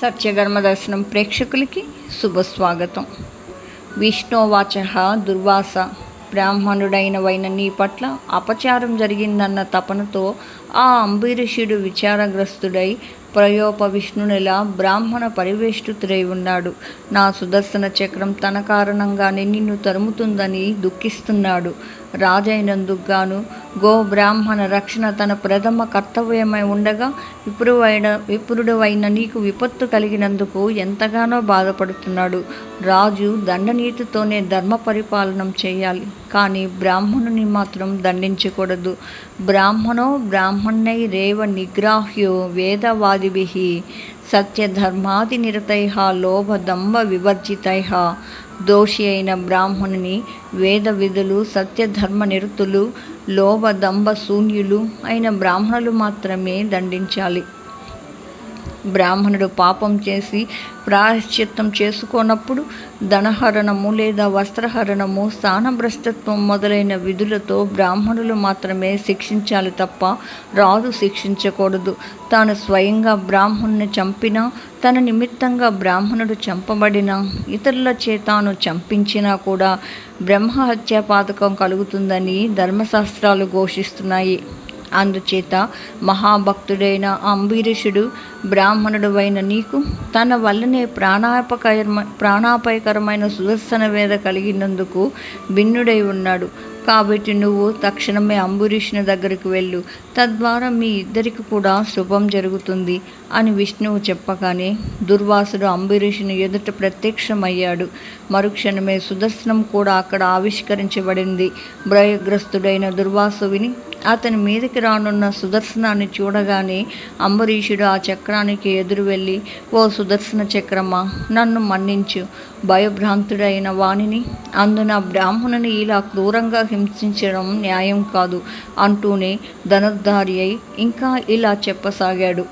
సత్యధర్మ దర్శనం ప్రేక్షకులకి శుభస్వాగతం. విష్ణువాచ దుర్వాస బ్రాహ్మణుడైన వైన నీ పట్ల అపచారం జరిగిందన్న తపనతో ఆ అంబీరుషుడు విచారగ్రస్తుడై ప్రయోపవిష్ణునిలా బ్రాహ్మణ పరివేష్టుతుడై ఉన్నాడు. నా సుదర్శన చక్రం తన కారణంగానే నిన్ను తరుముతుందని దుఃఖిస్తున్నాడు. రాజైనందుకు గాను గో బ్రాహ్మణ రక్షణ తన ప్రథమ కర్తవ్యమై ఉండగా విపురువైన విపురుడవైన నీకు విపత్తు కలిగినందుకు ఎంతగానో బాధపడుతున్నాడు. రాజు దండనీతితోనే ధర్మ పరిపాలనం చేయాలి. కానీ బ్రాహ్మణుని మాత్రం దండించకూడదు. బ్రాహ్మణో బ్రాహ్మణై రేవ నిగ్రాహ్యో వేదవాదిభి సత్యధర్మాది నిరతై లోభదంభ వివర్జితై దోషి అయిన బ్రాహ్మణుని వేద విధులు సత్యధర్మ నిరతులు లోభదంభ శూన్యులు అయిన బ్రాహ్మణులు మాత్రమే దండించాలి. బ్రాహ్మణుడు పాపం చేసి ప్రాయశ్చిత్తం చేసుకోనప్పుడు ధనహరణము లేదా వస్త్రహరణము స్థానభ్రష్టత్వం మొదలైన విధులతో బ్రాహ్మణులు మాత్రమే శిక్షించాలి తప్ప రాజు శిక్షించకూడదు. తాను స్వయంగా బ్రాహ్మణుని చంపినా తన నిమిత్తంగా బ్రాహ్మణుడు చంపబడినా ఇతరుల చేతాను చంపించినా కూడా బ్రహ్మహత్య పాతకం కలుగుతుందని ధర్మశాస్త్రాలు ఘోషిస్తున్నాయి. అందుచేత మహాభక్తుడైన అంబీరీషుడు బ్రాహ్మణుడు అయిన నీకు తన వల్లనే ప్రాణాపకరమ ప్రాణాపాయకరమైన సుదర్శన వేద కలిగినందుకు భిన్నుడై ఉన్నాడు. కాబట్టి నువ్వు తక్షణమే అంబురీషుని దగ్గరికి వెళ్ళు. తద్వారా మీ ఇద్దరికి కూడా శుభం జరుగుతుంది అని విష్ణువు చెప్పగానే దుర్వాసుడు అంబురీషుని ఎదుట ప్రత్యక్షమయ్యాడు. మరుక్షణమే సుదర్శనం కూడా అక్కడ ఆవిష్కరించబడింది. భయగ్రస్తుడైన దుర్వాసు విని అతని మీదకి రానున్న సుదర్శనాన్ని చూడగానే అంబరీషుడు ఆ చక్రానికి ఎదురు వెళ్ళి ఓ సుదర్శన చక్రమా నన్ను మన్నించు. భయభ్రాంతుడైన వాణిని అందున బ్రాహ్మణుని ఇలా క్రూరంగా హింసించడం న్యాయం కాదు అంటూనే ధనుర్ధారి అయి ఇంకా ఇలా చెప్పసాగాడు.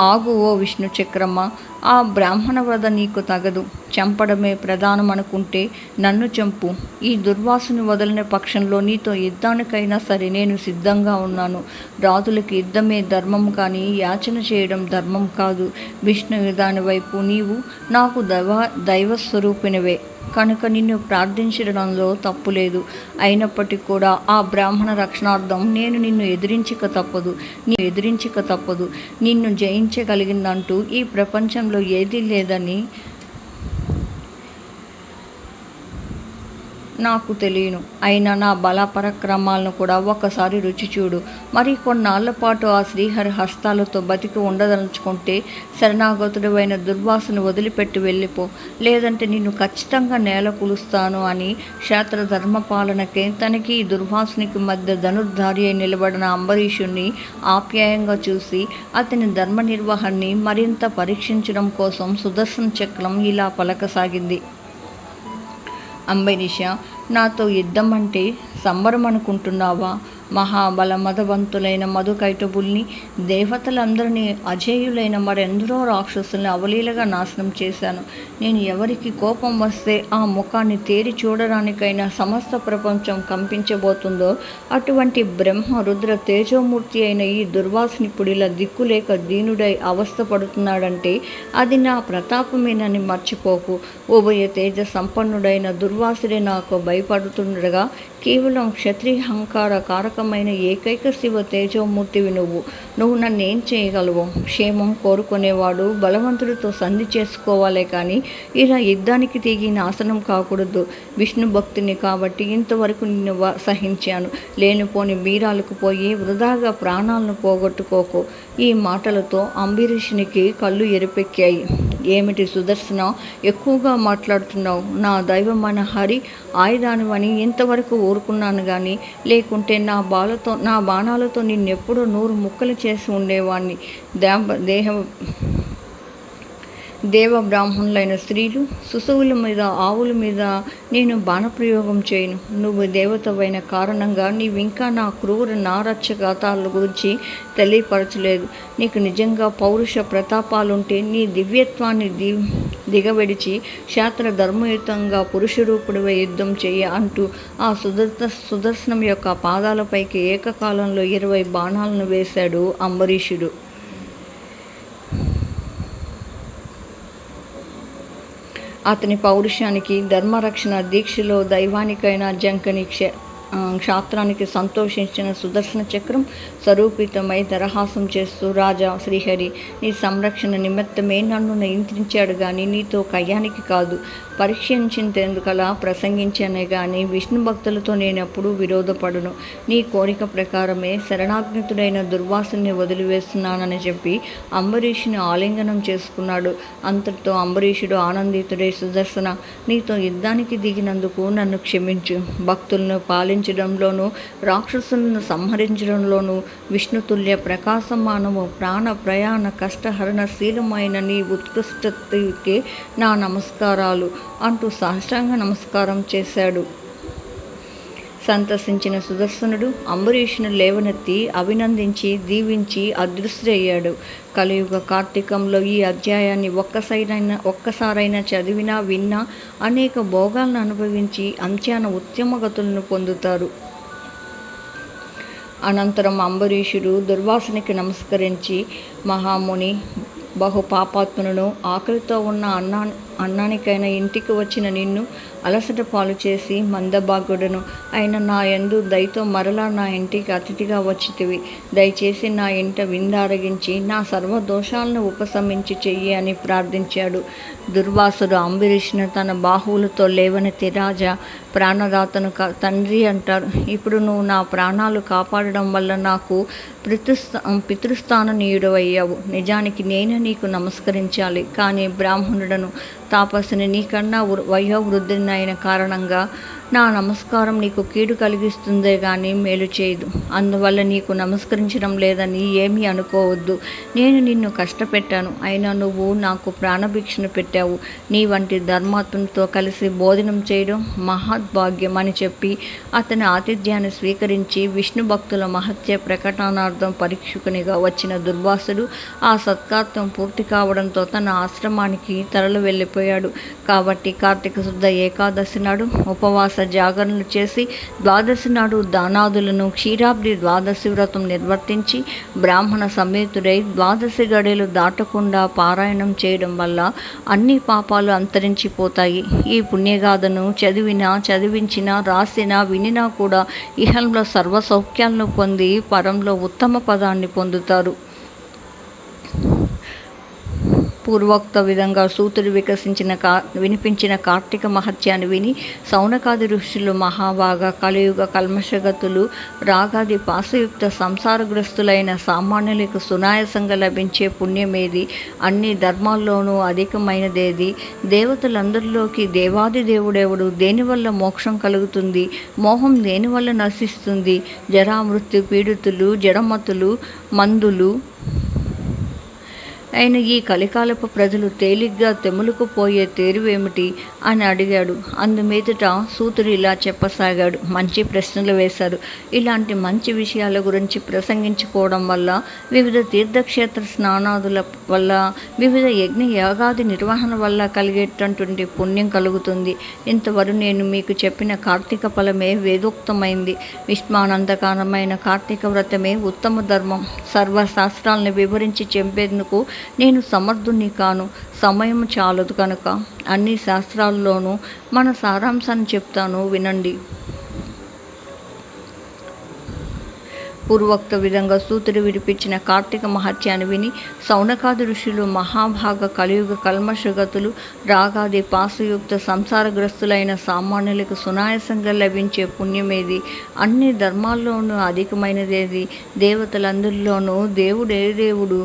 ఆగు ఓ విష్ణు చక్రమ్మ ఆ బ్రాహ్మణ వధ నీకు తగదు. చంపడమే ప్రధానం అనుకుంటే నన్ను చంపు. ఈ దుర్వాసుని వదలని పక్షంలో నీతో యుద్ధానికైనా సరే నేను సిద్ధంగా ఉన్నాను. రాజులకి యుద్ధమే ధర్మం కానీ యాచన చేయడం ధర్మం కాదు. విష్ణు దాని వైపు నీవు నాకు దైవ దైవస్వరూపినివే. కనుక నిన్ను ప్రార్థించడంలో తప్పు లేదు అయినప్పటికీ కూడా ఆ బ్రాహ్మణ రక్షణార్థం నేను నిన్ను ఎదిరించక తప్పదు. నీ ఎదిరించక తప్పదు. నిన్ను జయించగలిగిందంటూ ఈ ప్రపంచంలో ఏదీ లేదని నాకు తెలియను. అయినా నా బలపరక్రమాలను కూడా ఒక్కసారి రుచి చూడు. మరి కొన్నాళ్ళ పాటు ఆ శ్రీహరి హస్తాలతో బతికి ఉండదలుచుకుంటే శరణాగతుడైన దుర్వాసను వదిలిపెట్టి వెళ్ళిపో. లేదంటే నిన్ను ఖచ్చితంగా నేల కులుస్తాను అని క్షేత్ర ధర్మపాలనకే తనకి ఈ దుర్వాసునికి మధ్య ధనుర్ధారి అయి నిలబడిన అంబరీషుణ్ణి ఆప్యాయంగా చూసి అతని ధర్మ నిర్వహణని మరింత పరీక్షించడం కోసం సుదర్శన చక్రం ఇలా పలకసాగింది. అంబరీష నాతో యుద్ధం అంటే సంబరం అనుకుంటున్నావా మహాబల మదవంతులైన మధుకైటబుల్ని దేవతలందరినీ అజేయులైన మరెందరో రాక్షసుల్ని అవలీలగా నాశనం చేశాను. నేను ఎవరికి కోపం వస్తే ఆ ముఖాన్ని తేరి చూడడానికైనా సమస్త ప్రపంచం కంపించబోతుందో అటువంటి బ్రహ్మ రుద్ర తేజోమూర్తి అయిన ఈ దుర్వాసునిప్పుడు ఇలా దిక్కులేక దీనుడై అవస్థపడుతున్నాడంటే అది నా ప్రతాపమేనని మర్చిపోకు. ఉభయ తేజ సంపన్నుడైన దుర్వాసుడే నాకు భయపడుతుండగా కేవలం క్షత్రియహంకార కారకమైన ఏకైక శివ తేజోమూర్తివి నువ్వు. నువ్వు నన్ను ఏం చేయగలవు? క్షేమం కోరుకునేవాడు బలవంతుడితో సంధి చేసుకోవాలే కానీ ఇలా యుద్ధానికి దిగి నాశనం కాకూడదు. విష్ణు భక్తిని కాబట్టి ఇంతవరకు నిన్ను సహించాను. లేనిపోని బీరాలకు పోయి వృధాగా ప్రాణాలను పోగొట్టుకోకు. ఈ మాటలతో అంబరీషునికి కళ్ళు ఎరిపెక్కాయి. ఏమిటి సుదర్శన? ఎక్కువగా మాట్లాడుతున్నావు. నా దైవమైన హరి ఆయుధానివని ఇంతవరకు ఊరుకున్నాను కానీ లేకుంటే నా బాలతో నా బాణాలతో నిన్నెప్పుడో నూరు ముక్కలు చేసి ఉండేవాడిని దేహ దేవ బ్రాహ్మణులైన స్త్రీలు శిశువుల మీద ఆవుల మీద నేను బాణప్రయోగం చేయను. నువ్వు దేవతవైన కారణంగా నీవింకా నా క్రూర నారచ్చగాతాల గురించి తెలియపరచలేదు. నీకు నిజంగా పౌరుష ప్రతాపాలుంటే నీ దివ్యత్వాన్ని ది దిగబడిచి క్షేత్ర ధర్మయుతంగా పురుషరూపుడివై యుద్ధం చేయ అంటూ ఆ సుదర్శ సుదర్శనం యొక్క పాదాలపైకి ఏకకాలంలో ఇరవై బాణాలను వేశాడు అంబరీషుడు. అతని పౌరుషానికి ధర్మరక్షణ దీక్షలో దైవానికైన జంకని క్ష క్షాత్రానికి సంతోషించిన సుదర్శన చక్రం స్వరూపితమై దరహాసం చేస్తూ రాజా శ్రీహరి నీ సంరక్షణ నిమిత్తమే నన్ను నియంత్రించాడు కానీ నీతో కయ్యానికి కాదు. పరీక్షించేందుకలా ప్రసంగించానే కానీ విష్ణు భక్తులతో నేనెప్పుడూ విరోధపడను. నీ కోరిక ప్రకారమే శరణాజ్ఞతుడైన దుర్వాసుని వదిలివేస్తున్నానని చెప్పి అంబరీషుని ఆలింగనం చేసుకున్నాడు. అంతటితో అంబరీషుడు ఆనందితుడై సుదర్శన నీతో యుద్ధానికి దిగినందుకు నన్ను క్షమించు. భక్తులను పాలించడంలోనూ రాక్షసులను సంహరించడంలోనూ విష్ణుతుల్య ప్రకాశమానము ప్రాణ ప్రయాణ కష్టహరణశీలమైన నీ ఉత్కృష్టతకి నా నమస్కారాలు అంటూ సాష్టాంగ నమస్కారం చేశాడు. సంతసించిన సుదర్శనుడు అంబరీషును లేవనెత్తి అభినందించి దీవించి అదృశ్యయ్యాడు కలియుగ కార్తీకంలో ఈ అధ్యాయాన్ని ఒక్కసారైనా ఒక్కసారైనా చదివినా విన్నా అనేక భోగాలను అనుభవించి అంత్యాన ఉత్తమగతులను పొందుతారు. అనంతరం అంబరీషుడు దుర్వాసునికి నమస్కరించి మహాముని బహు పాపాత్ములను ఆకలితో ఉన్న అన్నా అన్నానికైనా ఇంటికి వచ్చిన నిన్ను అలసట పాలు చేసి మందభాగుడను అయిన నా యందు దయతో మరలా నా ఇంటికి అతిథిగా వచ్చితివి. దయచేసి నా ఇంట విందారగించి నా సర్వ దోషాలను ఉపశమించి చెయ్యి అని ప్రార్థించాడు. దుర్వాసుడు అంబరీష్ను తన బాహువులతో లేవనెత్తి రాజా ప్రాణదాతను క- తండ్రి అంటారు. ఇప్పుడు నువ్వు నా ప్రాణాలు కాపాడడం వల్ల నాకు పితృస్థా పితృస్థాననీయుడవయ్యావు. నిజానికి నేనే నీకు నమస్కరించాలి. కానీ బ్రాహ్మణుడను తాపసుని నీకన్నా వృ- వయోవృద్ధుని ఆయన కారణంగా నా నమస్కారం నీకు కీడు కలిగిస్తుందే కానీ మేలు చేయదు. అందువల్ల నీకు నమస్కరించడం లేదని ఏమీ అనుకోవద్దు. నేను నిన్ను కష్టపెట్టాను. అయినా నువ్వు నాకు ప్రాణభిక్షణ పెట్టావు. నీ వంటి ధర్మాత్మునితో కలిసి భోజనం చేయడం మహద్భాగ్యం అని చెప్పి అతని ఆతిథ్యాన్ని స్వీకరించి విష్ణు భక్తుల మహత్య ప్రకటనార్థం పరీక్షకునిగా వచ్చిన దుర్వాసుడు ఆ సత్కార్థం పూర్తి కావడంతో తన ఆశ్రమానికి తరలి వెళ్ళిపోయాడు. కాబట్టి కార్తీక శుద్ధ ఏకాదశి నాడు ఉపవాస జాగరణలు చేసి ద్వాదశి నాడు దానాదులను క్షీరాబ్ది ద్వాదశి వ్రతం నిర్వర్తించి బ్రాహ్మణ సమేతుడై ద్వాదశి గడియలు దాటకుండా పారాయణం చేయడం వల్ల అన్ని పాపాలు అంతరించిపోతాయి. ఈ పుణ్యగాథను చదివినా చదివించినా రాసినా వినినా కూడా ఇహంలో సర్వ సౌఖ్యాలను పొంది పరంలో ఉత్తమ పదాన్ని పొందుతారు. పూర్వోక్త విధంగా సూతుడు వికసించిన కా వినిపించిన కార్తీక మహత్యాన్ని విని సౌనకాది ఋషులు మహాభాగ కలియుగ కల్మషగతులు రాగాది పాసయుక్త సంసారగ్రస్తులైన సామాన్యులకు సునాయాసంగా లభించే పుణ్యమేది అన్ని ధర్మాల్లోనూ అధికమైనదేది. దేవతలందరిలోకి దేవాది దేవుడెవడు దేనివల్ల మోక్షం కలుగుతుంది? మోహం దేనివల్ల నశిస్తుంది? జరామృత్యు పీడితులు జడమతులు మందులు అయిన ఈ కలికాలపు ప్రజలు తేలిగ్గా తెములుకుపోయే తేరువేమిటి అని అడిగాడు. అందుమీదట సూతుడు ఇలా చెప్పసాగాడు. మంచి ప్రశ్నలు వేశారు. ఇలాంటి మంచి విషయాల గురించి ప్రసంగించుకోవడం వల్ల వివిధ తీర్థక్షేత్ర స్నానాదుల వల్ల వివిధ యజ్ఞ యాగాది నిర్వహణ వల్ల కలిగేటటువంటి పుణ్యం కలుగుతుంది. ఇంతవరకు నేను మీకు చెప్పిన కార్తీక ఫలమే వేదోక్తమైంది. విష్మానందకారమైన కార్తీక వ్రతమే ఉత్తమ ధర్మం. సర్వశాస్త్రాలను వివరించి చెప్పేందుకు నేను సమర్థుని కాను సమయం చాలదు కనుక. అన్ని శాస్త్రాల్లోనూ మన సారాంశాన్ని చెప్తాను వినండి. పూర్వోక్త విధంగా సూతుడు విడిపించిన కార్తీక మహత్యాన్ని విని సౌనకాది ఋషులు మహాభాగ కలియుగ కల్మషగతులు రాగాది పాసయుక్త సంసారగ్రస్తులైన సామాన్యులకు సునాయాసంగా లభించే పుణ్యమేది. అన్ని ధర్మాల్లోనూ అధికమైనదేది. దేవతలందరిలోనూ దేవుడే దేవుడు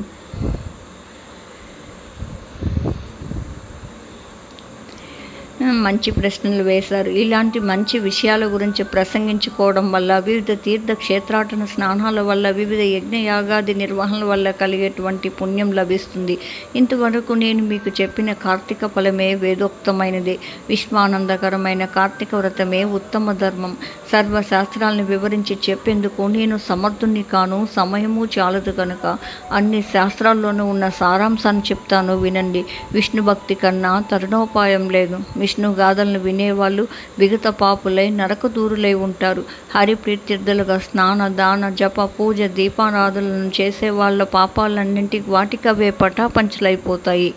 మంచి ప్రశ్నలు వేశారు. ఇలాంటి మంచి విషయాల గురించి ప్రసంగించుకోవడం వల్ల వివిధ తీర్థ క్షేత్రాటన స్నానాల వల్ల వివిధ యజ్ఞయాగాది నిర్వహణల వల్ల కలిగేటువంటి పుణ్యం లభిస్తుంది. ఇంతవరకు నేను మీకు చెప్పిన కార్తీక ఫలమే వేదోక్తమైనది. విశ్వానందకరమైన కార్తీక వ్రతమే ఉత్తమ ధర్మం. సర్వశాస్త్రాలను వివరించి చెప్పేందుకు నేను సమర్థుని కాను సమయము చాలదు కనుక అన్ని శాస్త్రాల్లోనూ ఉన్న సారాంశాన్ని చెప్తాను వినండి. విష్ణు భక్తి కన్నా తరుణోపాయం లేదు. విష్ణు గాథలను వినేవాళ్ళు విగత పాపులై నరకదూరులై ఉంటారు. హరిప్రీత్యర్థులుగా స్నాన దాన జప పూజ దీపారాధులను చేసేవాళ్ళ పాపాలన్నింటి వాటికవే పటాపంచలైపోతాయి.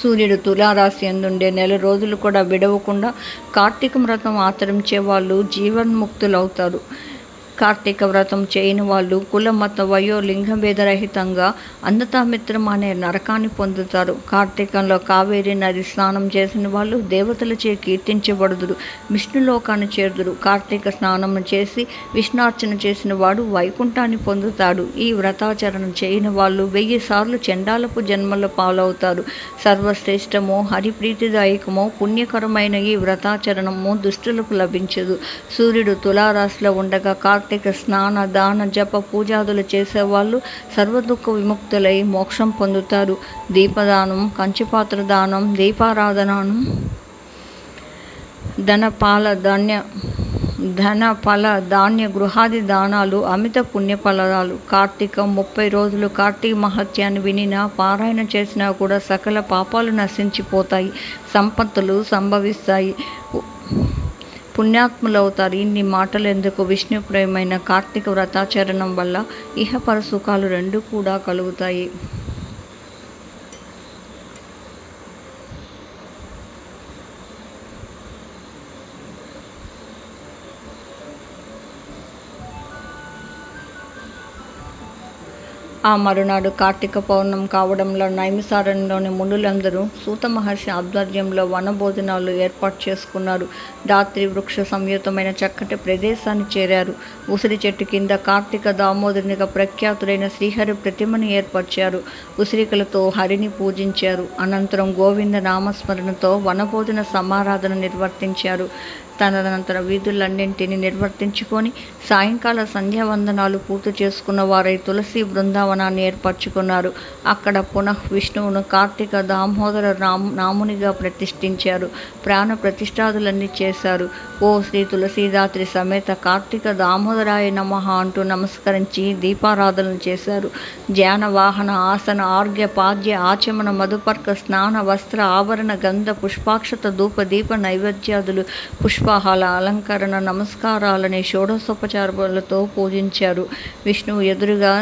సూర్యుడు తులారాశి ఎందుండే నెల రోజులు కూడా విడవకుండా కార్తీక వ్రతం ఆచరించే వాళ్ళు జీవన్ముక్తులవుతారు. కార్తీక వ్రతం చేయని వాళ్ళు కుల మత వయో లింగభేదరహితంగా అందతామిత్రం అనే నరకాన్ని పొందుతారు. కార్తీకంలో కావేరి నది స్నానం చేసిన వాళ్ళు దేవతలచే కీర్తించబడుదురు విష్ణులోకాన్ని చేరుదురు. కార్తీక స్నానం చేసి విష్ణార్చన చేసిన వాడు వైకుంఠాన్ని పొందుతాడు. ఈ వ్రతాచరణ చేయని వాళ్ళు వెయ్యి సార్లు చండాలపు జన్మల పాలవుతారు. సర్వశ్రేష్టమో హరిప్రీతిదాయకమో పుణ్యకరమైన ఈ వ్రతాచరణము దుష్టులకు లభించదు. సూర్యుడు తులారాశిలో ఉండగా కార్తీక స్నాన దాన జప పూజాదులు చేసేవాళ్ళు సర్వదుఃఖ విముక్తులై మోక్షం పొందుతారు. దీపదానం కంచిపాత్ర దానం దీపారాధనను ధనపాల ధాన్య ధన ఫల ధాన్య గృహాది దానాలు అమిత పుణ్యఫలాలు కార్తీకం ముప్పై రోజులు కార్తీక మహత్యాన్ని వినినా పారాయణ చేసినా కూడా సకల పాపాలు నశించిపోతాయి. సంపత్తులు సంభవిస్తాయి. పుణ్యాత్ములవుతారు. ఇన్ని మాటలు ఎందుకు విష్ణుప్రియమైన కార్తీక వ్రతాచరణం వల్ల ఇహపర సుఖాలు రెండు కూడా కలుగుతాయి. ఆ మరునాడు కార్తీక పౌర్ణం కావడంలో నైమిసారణ్యంలోని మునులందరూ సూత మహర్షి ఆధ్వర్యంలో వనభోజనాలు ఏర్పాటు చేసుకున్నారు. రాత్రి వృక్ష సంయుతమైన చక్కటి ప్రదేశాన్ని చేరారు. ఉసిరి చెట్టు కింద కార్తీక దామోదరునిగా ప్రఖ్యాతులైన శ్రీహరి ప్రతిమని ఏర్పరిచారు. ఉసిరికలతో హరిని పూజించారు. అనంతరం గోవింద నామస్మరణతో వనభోజన సమారాధన నిర్వర్తించారు. తదనంతర వీధులన్నింటినీ నిర్వర్తించుకొని సాయంకాల సంధ్యావందనాలు పూర్తి చేసుకున్న వారై తులసి బృందావనాన్ని ఏర్పరచుకున్నారు. అక్కడ పునః విష్ణువును కార్తీక దామోదర రామ్ నామునిగా ప్రతిష్ఠించారు. ప్రాణ ప్రతిష్టాదులన్నీ చేశారు. ఓ శ్రీ తులసీదాత్రి సమేత కార్తీక దామోదరాయ నమ అంటూ నమస్కరించి దీపారాధనలు చేశారు. ధ్యాన వాహన ఆసన ఆర్ఘ్య పాద్య ఆచమన మధుపర్క స్నాన వస్త్ర ఆభరణ గంధ పుష్పాక్షత ధూప దీప నైవేద్యాదులు పుష్పాహాల అలంకరణ నమస్కారాలని షోడశోపచారాలతో పూజించారు. విష్ణువు ఎదురుగా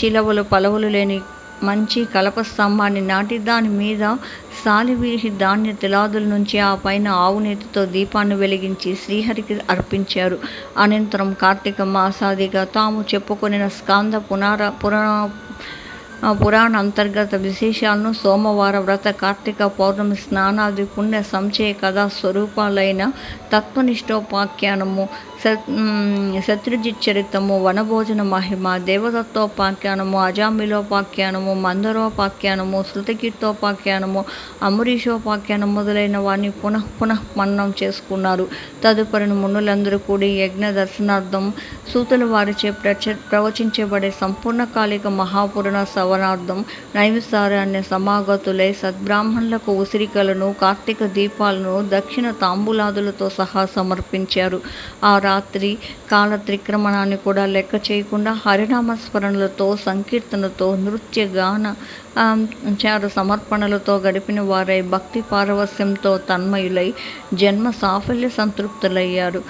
చిలవలు పలవలు లేని మంచి కలప స్తంభాన్ని నాటి దాని మీద సాలివీహి ధాన్య తిలాదుల నుంచి ఆ పైన ఆవునేతితో దీపాన్ని వెలిగించి శ్రీహరికి అర్పించారు. అనంతరం కార్తీక మాసాదిగా తాము చెప్పుకొనిన స్కాంద పునార పురాణ పురాణ అంతర్గత విశేషాలను సోమవార వ్రత కార్తీక పౌర్ణమి స్నానాది పుణ్య సంచయ కథా స్వరూపాలైన తత్వనిష్టోపాఖ్యానము సత్ శత్రుజిత్ చరితము వనభోజన మహిమ దేవదత్తోపాఖ్యానము అజామిలోపాఖ్యానము మందరోపాఖ్యానము శృతకీర్తోపాఖ్యానము అమరీషోపాఖ్యానం మొదలైన వారిని పునః పునః మన్నం చేసుకున్నారు. తదుపరి మునులందరూ కూడి యజ్ఞ దర్శనార్థం సూతుల వారిచే ప్రచ ప్రవచించబడే సంపూర్ణకాలిక మహాపురాణ సవనార్థం నైవిసారాన్ని సమాగతులై సద్బ్రాహ్మణులకు ఉసిరికలను కార్తీక దీపాలను దక్షిణ తాంబూలాదులతో సహా సమర్పించారు. ఆ రాత్రి కాలత్రిక్రమణాన్ని కూడా లెక్క చేయకుండా హరినామస్మరణలతో సంకీర్తనతో నృత్య గాన ఆ, చారు సమర్పణలతో గడిపిన వారై భక్తి పారవస్యంతో తన్మయులై జన్మ సాఫల్య సంతృప్తులయ్యారు.